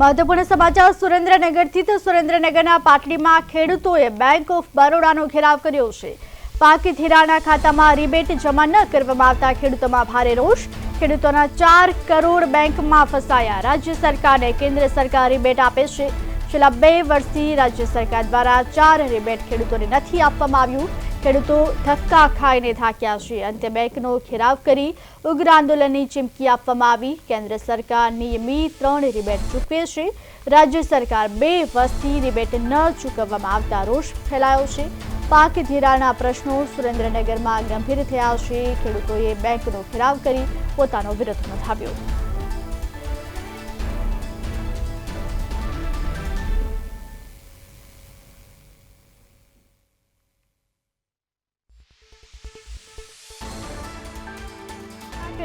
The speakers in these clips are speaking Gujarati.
મહત્વપૂર્ણ સમાચાર સુરેન્દ્રનગરથી તો સુરેન્દ્રનગરના પાટડીમાં ખેડૂતોએ બેંક ઓફ બરોડાનો ઘેરાવ કર્યો છે. પાકી ધિરાણના ખાતામાં રિબેટ જમા ન કરવામાં આવતા ખેડૂતોમાં ભારે રોષ. ખેડૂતોના ચાર કરોડ બેંકમાં ફસાયા. રાજ્ય સરકારને કેન્દ્ર સરકાર રિબેટ આપે છે. છેલ્લા બે વર્ષથી રાજ્ય સરકાર દ્વારા ચાર રિબેટ ખેડૂતોને નથી આપવામાં આવ્યું. ખેડૂતો ધક્કા ખાઈને થાક્યા છે. અંતે બેંકનો ઘેરાવ કરી ઉગ્ર આંદોલનની ચીમકી આપવામાં આવી. કેન્દ્ર સરકાર નિયમિત ત્રણ રિબેટ ચૂકવે છે. રાજ્ય સરકાર બે વર્ષથી રિબેટ ન ચૂકવવામાં આવતા રોષ ફેલાયો છે. પાક ધિરાણના પ્રશ્નો સુરેન્દ્રનગરમાં ગંભીર થયા છે. ખેડૂતોએ બેંકનો ઘેરાવ કરી પોતાનો વિરોધ નોંધાવ્યો.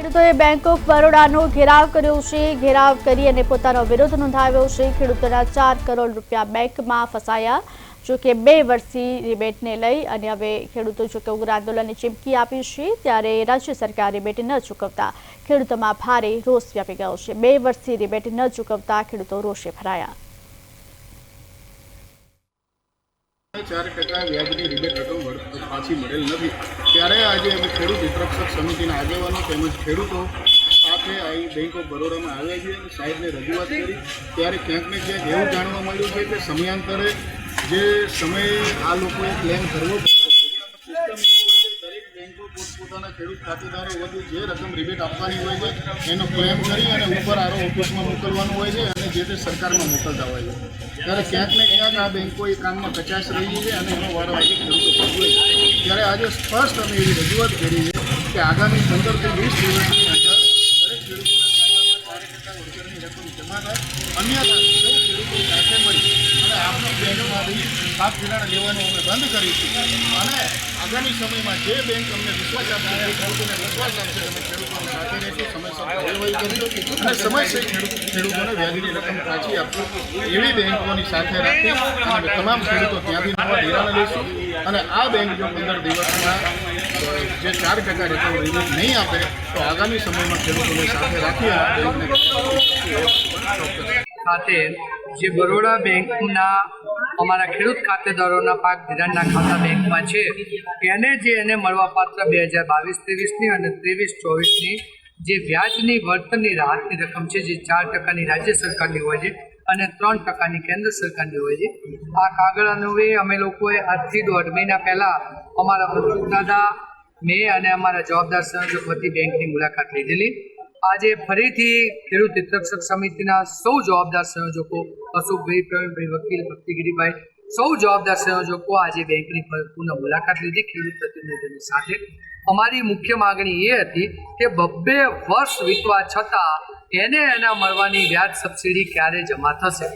ખેડૂતોએ બેંક ઓફ બરોડાનો ઘેરાવ કર્યો છે. ઘેરાવ કરી અને પોતાનો વિરોધ નોંધાવ્યો છે. ખેડૂતોના ચાર કરોડ રૂપિયા બેંકમાં ફસાયા. જોકે બે વર્ષથી રિબેટને લઈ અને હવે ખેડૂતો જો કે ઉગ્ર આંદોલનની ચીમકી આપી છે, ત્યારે રાજ્ય સરકાર રિબેટ ન ચૂકવતા ખેડૂતોમાં ભારે રોષ વ્યાપી ગયો છે. બે વર્ષથી રિબેટ ન ચૂકવતા ખેડૂતો રોષે ભરાયા. ચાર ટકા વ્યાજની રિબેટ રકમ પાછી મળેલ નથી. ત્યારે આજે અમે ખેડૂત હિતરક્ષક સમિતિના આગેવાનો તેમજ ખેડૂતો સાથે અહીં બેંક ઓફ બરોડામાં આવ્યા છીએ અને સાહેબને રજૂઆત કરી. ત્યારે ક્યાંક ને ક્યાંક એવું જાણવા મળ્યું છે કે સમયાંતરે જે સમયે આ લોકોએ ક્લેમ કરવો પડશે સિસ્ટમ એવી હોય છે દરેક બેંકો પોતપોતાના ખેડૂત ખાતેદારો વધુ જે રકમ રિબેટ આપવાની હોય છે, એનો ક્લેમ કરી અને ઉપર આરો ઓફિસમાં મોકલવાનું હોય છે અને જે તે સરકારમાં મોકલતા હોય છે. ત્યારે ક્યાંક ને ક્યાંક આ બેંકો એ કામમાં કચાશ રહી છે અને એનો વારો આજે ખેડૂતો ત્યારે આજે સ્પષ્ટ અમે એવી રજૂઆત કરી છે કે આગામી પંદરથી વીસ દિવસની અંદર દરેક ખેડૂતોના ખાતામાં ટકા વળતરની રકમ જમા થાય. અન્યથા સૌ ખેડૂતો સાથે મળી આપનો બેંકમાંથી પાક ધિરાણ લેવાનું અમે બંધ કરીશું અને આગામી સમયમાં જે બેંક અમને વિશ્વાસ આપશે તે ખેડૂતોને વિશ્વાસ આપશે, અમે ખેડૂતોને સાથે રહીશું, સમયસર અને સમયસર ખેડૂતોને વ્યાજની રકમ પાછી આપશું. એવી બેંકોની સાથે રાખી અને તમામ ખેડૂતો ત્યાંથી નવા ધિરાણ લઈશું અને આ બેંક જો પંદર દિવસમાં જે ચાર ટકા રકમ રિબેટ નહીં આપે, તો આગામી સમયમાં ખેડૂતોને સાથે રાખી ખાતે જે બરોડા બેંકના અમારા ખેડૂત ખાતેદારોના પાક ધિરાણના ખાતા બેંકમાં છે, એને જે એને મળવાપાત્ર બે હજાર બાવીસ, ત્રેવીસની અને ત્રેવીસ ચોવીસની જે વ્યાજની વળતરની રાહતની રકમ છે, જે ચાર ટકાની રાજ્ય સરકારની હોય છે અને ત્રણ ટકાની કેન્દ્ર સરકારની હોય છે, આ કાગળ અનુવે અમે લોકોએ આજથી દોઢ મહિના પહેલાં અમારા દાદા મેં અને અમારા જવાબદાર સંયોજક વતી બેંકની મુલાકાત લીધેલી. આજે ફરીથી ખેડૂત હિતરક્ષક સમિતિના સૌ જવાબદાર સંયોજકો અશોકભાઈ પ્રવીણભાઈ, વકીલ ભક્તિગીરીભાઈ, સૌ જવાબદાર સંયોજકો આજે બેંકની પુનઃ મુલાકાત લીધી ખેડૂત પ્રતિનિધિઓની સાથે. અમારી મુખ્ય માગણી એ હતી કે બબ્બે વર્ષ વીતવા છતાં એને એના મળવાની વ્યાજ સબસિડી ક્યારે જમા થશે?